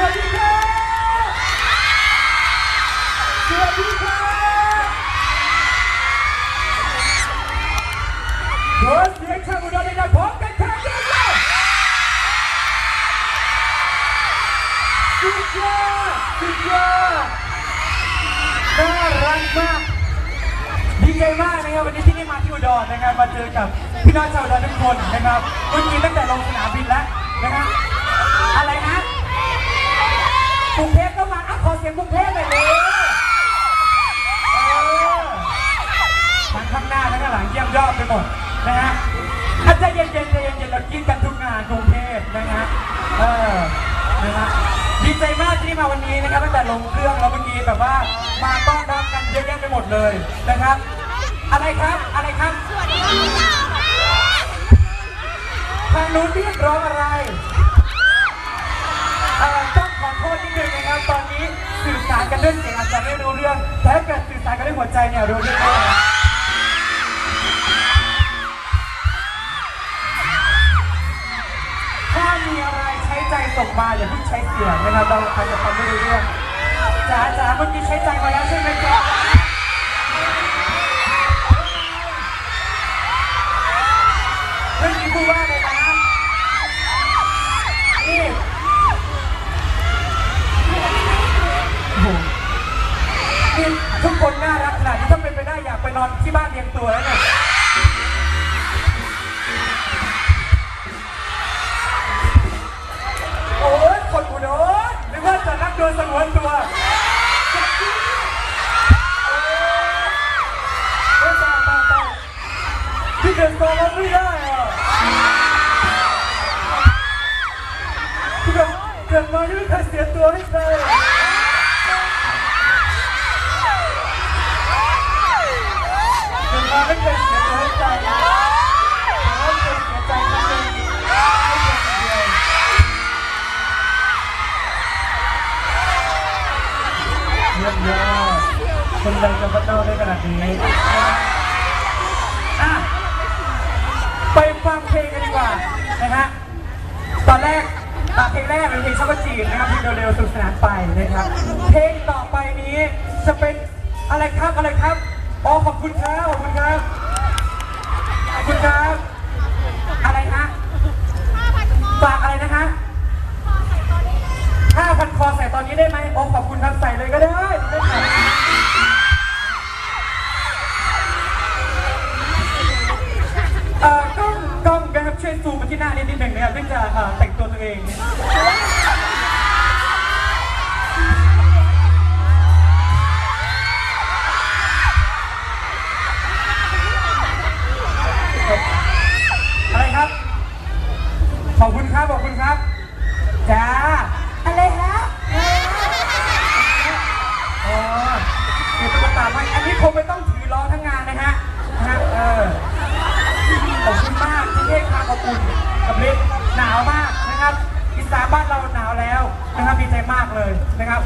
วัสดีครับสวัสดีครับขอเสียงชาวอุดรเลยนะพร้อมกันทั้งยืนเลยสุดยอดสุดยอดน่ารักมากดีใจมากนะครับวันนี้ที่ได้มาที่อุดรนะครับมาเจอกับพี่น้องชาวอุดรทุกคนนะครับเมื่อกี้ตั้งแต่ลงสนามบินแล้วนะฮะอะไรนะ กรุงเทพก็มาอะขอเสียงกรุงเทพหน่อยเลยเออทั้งข้างหน้าทั้งข้างหลังเยี่ยมยอดไปหมดนะฮะอะใจเย็นๆใจเย็นๆเรากินกันทุกงานกรุงเทพนะฮะเออนะฮะดีใจมากที่มาวันนี้นะครับตั้งแต่ลงเครื่องแล้วเมื่อกี้แบบว่ามาต้อนรับกันเยอะแยะไปหมดเลยนะครับ อะไรครับอะไรครับทางนู้นเรียกร้องอะไร อาจจะไม่รู้เรื่อง แต่ถ้าเกิดสื่อสารกันด้วยหัวใจเนี่ยรู้เรื่องแน่ถ้ามีอะไรใช้ใจส่งมาอย่าเพิ่งใช้เสียงนะครับเราอาจจะฟังไม่รู้เรื่องจ๋าจ๋าเมื่อกี้ใช้ใจมาแล้วใช่ไหมจ๊ะเรื่องนี้พูดว่าอะไร อยากไปนอนที่บ้านเลี้ยงตัวแล้วเนี่ยโอ้ยคนอุดรนึกว่าจะรักโดยสงวนตัวโอ้ยโอ้ยตายตายตายที่เดินตัวมันไม่ได้อะที่แบบเกิดมายังไม่เคยเสียตัวให้ใคร ไม่เคยเสียตัวให้ใครแต่ว่าเคยเสียใจครั้งหนึ่งให้เยี่ยมยอดคนใดจะมาเต้าได้ขนาดนี้อะไปฟังเพลงกันดีกว่านะฮะตอนแรกอะเพลงแรกเป็นเพลงชอบกจีนนะครับเพลงเร็วๆสนุกสนานไปนะครับ เพลงต่อไปนี้จะเป็นอะไรครับอะไรครับ อ๋อขอบคุณครับ ขอบคุณครับ ขอบคุณครับ อะไรฮะฝากอะไรนะฮะห้าพันคอใส่ตอนนี้ได้ไหมโอ้ขอบคุณครับใส่เลยก็ได้ได้ครับเอ่อกล้องกล้องนะครับช่วยซูมมาที่หน้านิดนิดหนึ่งนะครับเพื่อจะเอ่อแต่งตัวตัวเอง ขอบคุณครับขอบคุณครับจ้าอะไรฮะอ๋อเดี๋ยวตุ๊กตาให้อันนี้คงไม่ต้องถือล้อทั้งงานนะฮะนะฮะเออขอบคุณมากที่เทศคาขอบคุณกับเล็กหนาวมากนะครับอีสานบ้านเราหนาวแล้วนะครับดีใจมากเลยนะครับ